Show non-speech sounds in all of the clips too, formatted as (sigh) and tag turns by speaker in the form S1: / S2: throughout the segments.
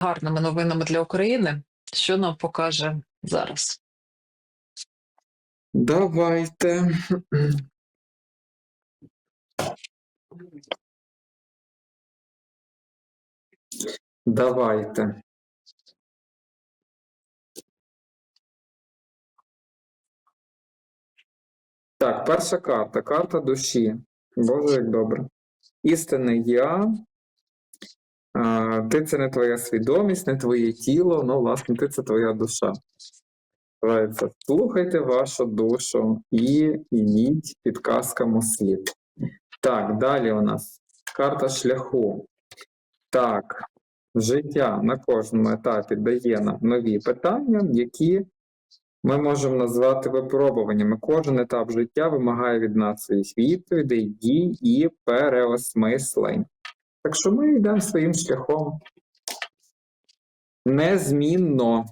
S1: гарними новинами для України. Що нам покаже зараз?
S2: Давайте. Давайте. Так, перша карта. Карта душі. Боже, як добре. Істинне я. Ти це не твоя свідомість, не твоє тіло, ну, власне, ти це твоя душа. Слухайте вашу душу і йдіть підказкам слід. Так, далі у нас карта шляху. Так, життя на кожному етапі дає нам нові питання, які ми можемо назвати випробуваннями. Кожен етап життя вимагає від нас своїх відповідей, дій і переосмислень. Так що ми йдемо своїм шляхом. Незмінно.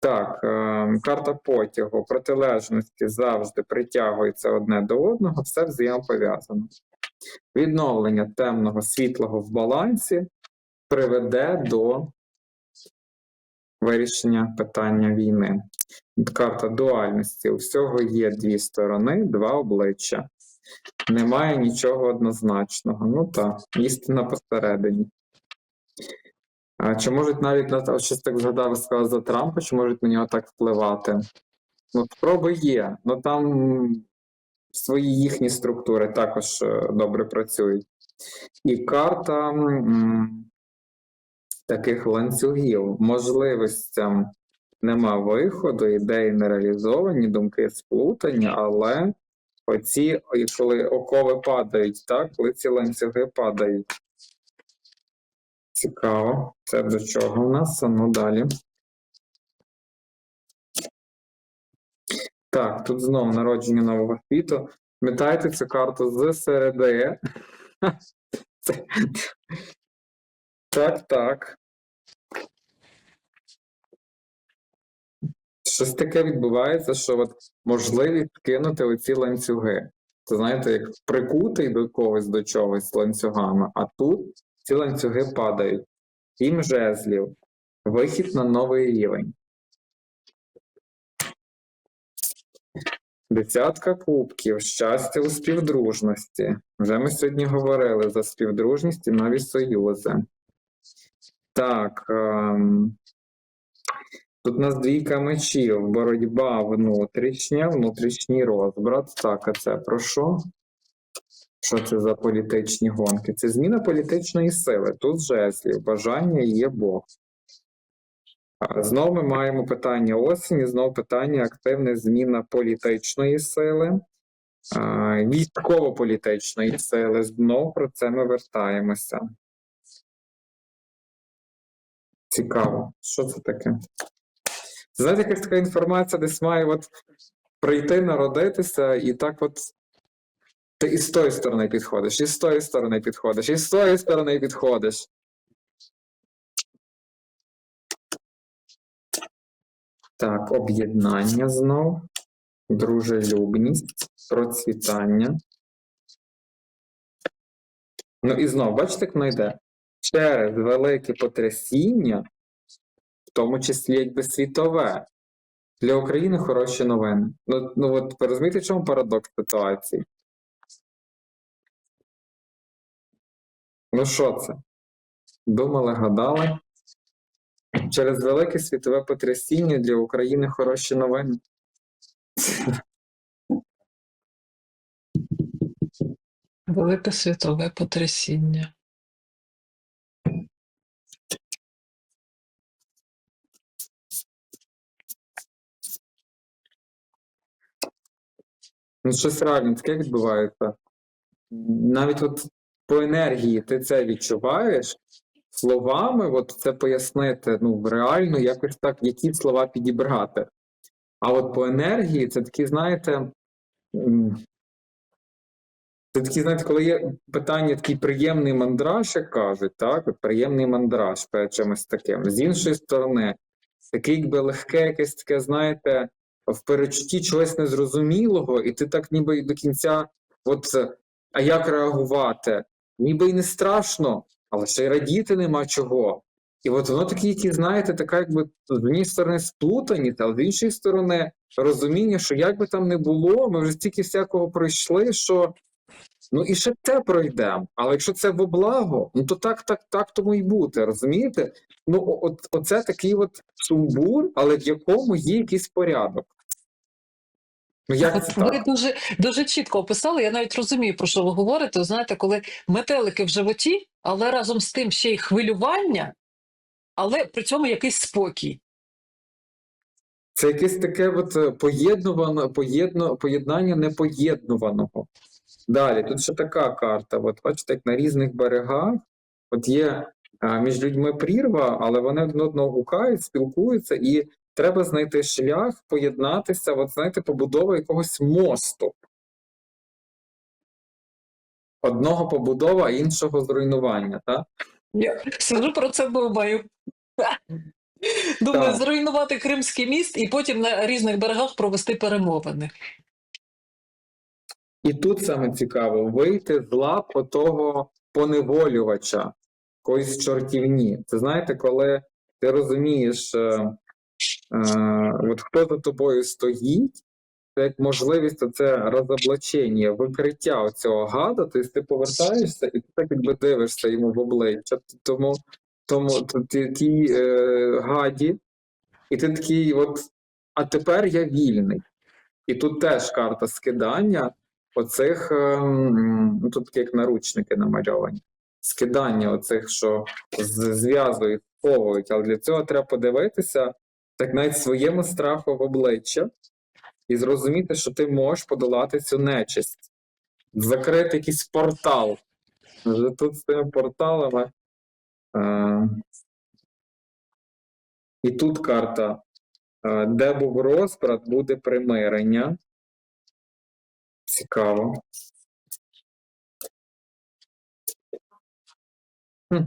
S2: Так, е, карта потягу, протилежності завжди притягуються одне до одного, все взаємопов'язано. Відновлення темного світлого в балансі приведе до вирішення питання війни. Карта дуальності. У всього є дві сторони, два обличчя. Немає нічого однозначного. Ну так, істина посередині. А Чи можуть навіть на щось так згадав, ви сказали за Трампа, чи можуть на нього так впливати? Ну, спроби є, ну там свої їхні структури також е, добре працюють. І карта м, таких ланцюгів, можливостям нема виходу, ідеї не реалізовані, думки сплутані, але оці, коли окови падають, так, коли ці ланцюги падають. Цікаво. Це до чого в нас? Ну далі. Так, тут знову народження нового світу. Пам'ятаєте цю карту з середи? (laughs) Так, так. Щось таке відбувається, що от можливість кинути оці ланцюги. Це знаєте, як прикутий до когось до чогось ланцюгами, а тут ці ланцюги падають. Сім жезлів. Вихід на новий рівень. Десятка кубків, щастя у співдружності. Вже ми сьогодні говорили за співдружність і нові союзи. Так. Ем... Тут у нас двійка мечів, боротьба внутрішня, внутрішній розбрат. Так, а це про що? Що це за політичні гонки? Це зміна політичної сили. Тут жезлів, бажання є Бог. Знову ми маємо питання осені, знову питання активна зміна політичної сили, військово-політичної сили. Знову про це ми вертаємося. Цікаво, що це таке? Знаєте, якась така інформація десь має от прийти, народитися, і так от ти і з тої сторони підходиш, і з тої сторони підходиш, і з тої сторони підходиш. Так, об'єднання знов, дружелюбність, процвітання. Ну і знов, бачите, як воно йде? Через велике потрясіння, тому числі якби світове. Для України хороші новини. Ну, ну от розумієте, в чому парадокс ситуації? Ну що це? Думали, гадали. Через велике світове потрясіння для України хороші новини.
S1: Велике світове потрясіння.
S2: Ну, щось реально таке відбувається. Навіть от по енергії ти це відчуваєш, словами, от це пояснити, ну, реально якось так, які слова підібрати. А от по енергії це такі, знаєте, це такі, знаєте, коли є питання такий приємний мандраж, як кажуть, так? Приємний мандраж перед чимось таким. З іншої сторони, таке якби легке, якесь таке, знаєте, в перечутті чогось незрозумілого, і ти так ніби й до кінця, от, а як реагувати? Ніби й не страшно, але ще й радіти нема чого. І от воно такі, які, знаєте, така, якби з однієї сторони сплутаність, але з іншої сторони розуміння, що як би там не було, ми вже стільки всякого пройшли, що ну і ще те пройдемо. Але якщо це во благо, ну то так, так, так тому і бути, розумієте? Ну, от, оце такий от сумбур, але в якому є якийсь порядок. Ну, як це
S1: От ви
S2: так?
S1: дуже, дуже чітко описали, я навіть розумію, про що ви говорите. Знаєте, коли метелики в животі, але разом з тим ще й хвилювання, але при цьому якийсь спокій.
S2: Це якесь таке от е, поєднуване, поєдно, поєднання непоєднуваного. Далі, тут ще така карта. От бачите, як на різних берегах от є а, між людьми прірва, але вони один одного гукають, спілкуються, і треба знайти шлях, поєднатися, от знаєте, побудова якогось мосту. Одного побудова, а іншого зруйнування. Так?
S1: Я сиджу про це думаю. Думаю,
S2: Так.
S1: зруйнувати Кримський міст і потім на різних берегах провести перемовини.
S2: І тут саме цікаво вийти з лап отого поневолювача, якоїсь чортівні. Це знаєте, коли ти розумієш, е, от хто за тобою стоїть, це як можливість це розоблачення, викриття цього гада, тобто ти повертаєшся і ти так якби дивишся йому в обличчя. Тому, тому ти тій е, гаді, і ти такий, от, а тепер я вільний. І тут теж карта скидання оцих, ем, ну тут як наручники намальовані. Скидання оцих, що зв'язують, сховують, але для цього треба подивитися так навіть своєму страху в обличчя і зрозуміти, що ти можеш подолати цю нечисть, закрити якийсь портал. Вже тут з тими порталами. Е, і тут карта. е, Де був розбрат, буде примирення. Цікаво. Хм.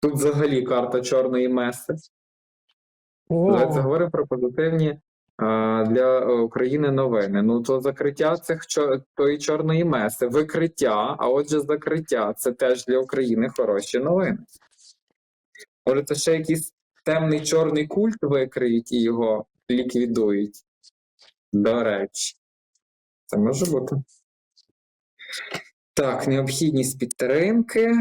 S2: Тут взагалі карта чорної меси. Давайте говоримо про позитивні а, для України новини. Ну, то закриття цих тої чорної меси, викриття, а отже, закриття це теж для України хороші новини. Може, це ще якийсь темний чорний культ викриють і його ліквідують. До речі, це може бути. Так, необхідність підтримки.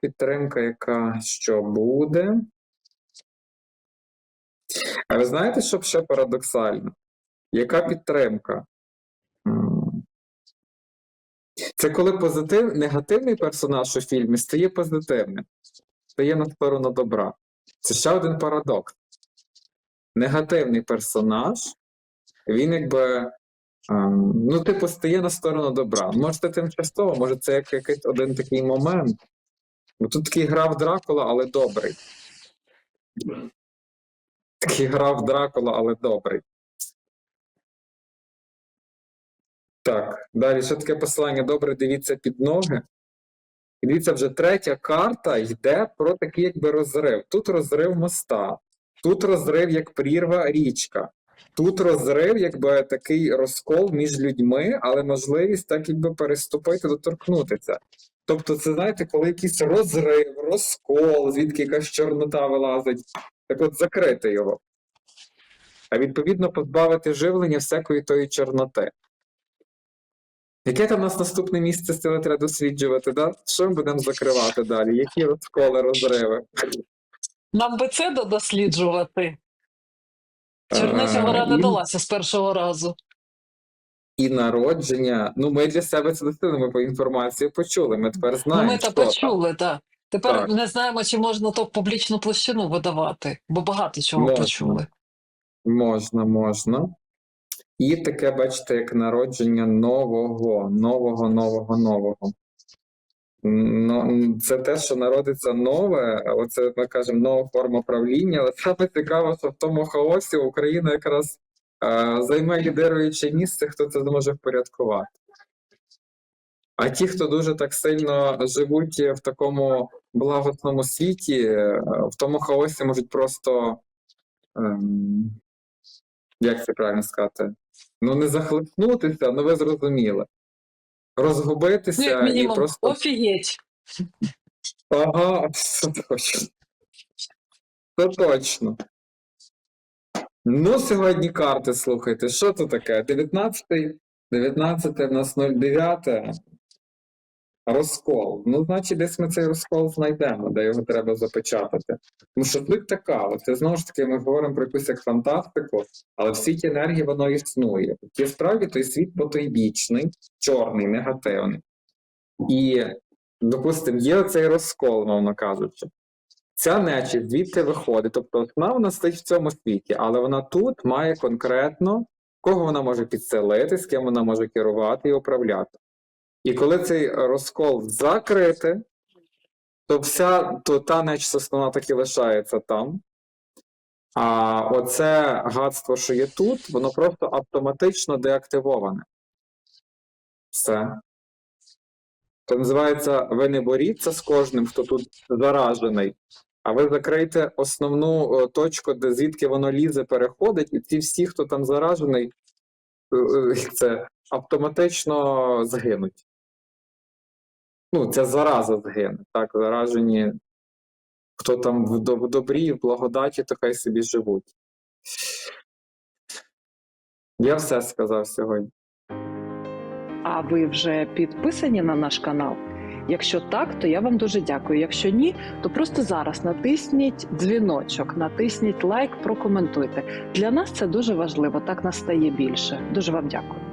S2: Підтримка, яка що буде. А ви знаєте, що ще парадоксально? Яка підтримка? Це коли позитив, негативний персонаж у фільмі стає позитивним, стає на сторону добра. Це ще один парадокс. Негативний персонаж, він якби. ем, ну, типу, стає на сторону добра. Може, це тимчасово, може, це як якийсь один такий момент. Тут такий грав Дракула, але добрий. Такий грав Дракула, але добрий. Так, далі ще таке посилання. Добре, дивіться під ноги. І дивіться, вже третя карта йде про такий якби розрив. Тут розрив моста, тут розрив як прірва річка, тут розрив, якби такий розкол між людьми, але можливість так якби переступити, доторкнутися. Тобто, це знаєте, коли якийсь розрив, розкол, звідки якась чорнота вилазить, так от закрити його. А відповідно позбавити живлення всякої тої чорноти. Яке там у нас наступне місце сили треба досліджувати? Да? Що ми будемо закривати далі? Які розколи, розриви?
S1: Нам би це досліджувати. Чернеця
S2: Е,
S1: гора не далася з першого разу.
S2: І народження. Ну, ми для себе це дослідили, ми по інформації почули. Ми тепер
S1: Ну,
S2: знаємо.
S1: ми
S2: там.
S1: почули, так. Тепер
S2: Так.
S1: не знаємо, чи можна то в публічну площину видавати, бо багато чого
S2: Можна.
S1: почули.
S2: Можна, можна. І таке, бачите, як народження нового, нового, нового, нового. Ну, це те, що народиться нове, оце ми кажемо нова форма правління, але саме цікаво, що в тому хаосі Україна якраз е, займе лідируюче місце, хто це зможе впорядкувати. А ті, хто дуже так сильно живуть в такому благосному світі, е, в тому хаосі можуть просто. Ем, як це правильно сказати? Ну, не захлипнутися, ну ви зрозуміли.
S1: Ну,
S2: Розгубитися
S1: як
S2: і просто
S1: офігеть.
S2: Ага, все точно. Це точно. Ну, сьогодні карти, слухайте, що це таке? 19, 19 в нас 09. Розкол. Ну, значить, десь ми цей розкол знайдемо, де його треба запечатати. Тому що суть така, це знову ж таки ми говоримо про якусь як фантастику, але в світі енергії воно існує. Ті справді той світ потойбічний, чорний, негативний. І, допустимо, є цей розкол, мовно кажучи. Ця нечість звідти виходить, тобто вона стоїть в цьому світі, але вона тут має конкретно, кого вона може підселити, з ким вона може керувати і управляти. І коли цей розкол закрити, то вся то та нечість основна так і лишається там. А оце гадство, що є тут, воно просто автоматично деактивоване. Все. Це називається ви не боріться з кожним, хто тут заражений, а ви закрийте основну точку, де звідки воно лізе, переходить, і ці всі, хто там заражений, е, е, це автоматично згинуть. Ну, ця зараза згине. Так, заражені, хто там в добрі, в благодаті, то хай собі живуть. Я все сказав сьогодні.
S1: А ви вже підписані на наш канал? Якщо так, то я вам дуже дякую. Якщо ні, то просто зараз натисніть дзвіночок, натисніть лайк, прокоментуйте. Для нас це дуже важливо. Так нас стає більше. Дуже вам дякую.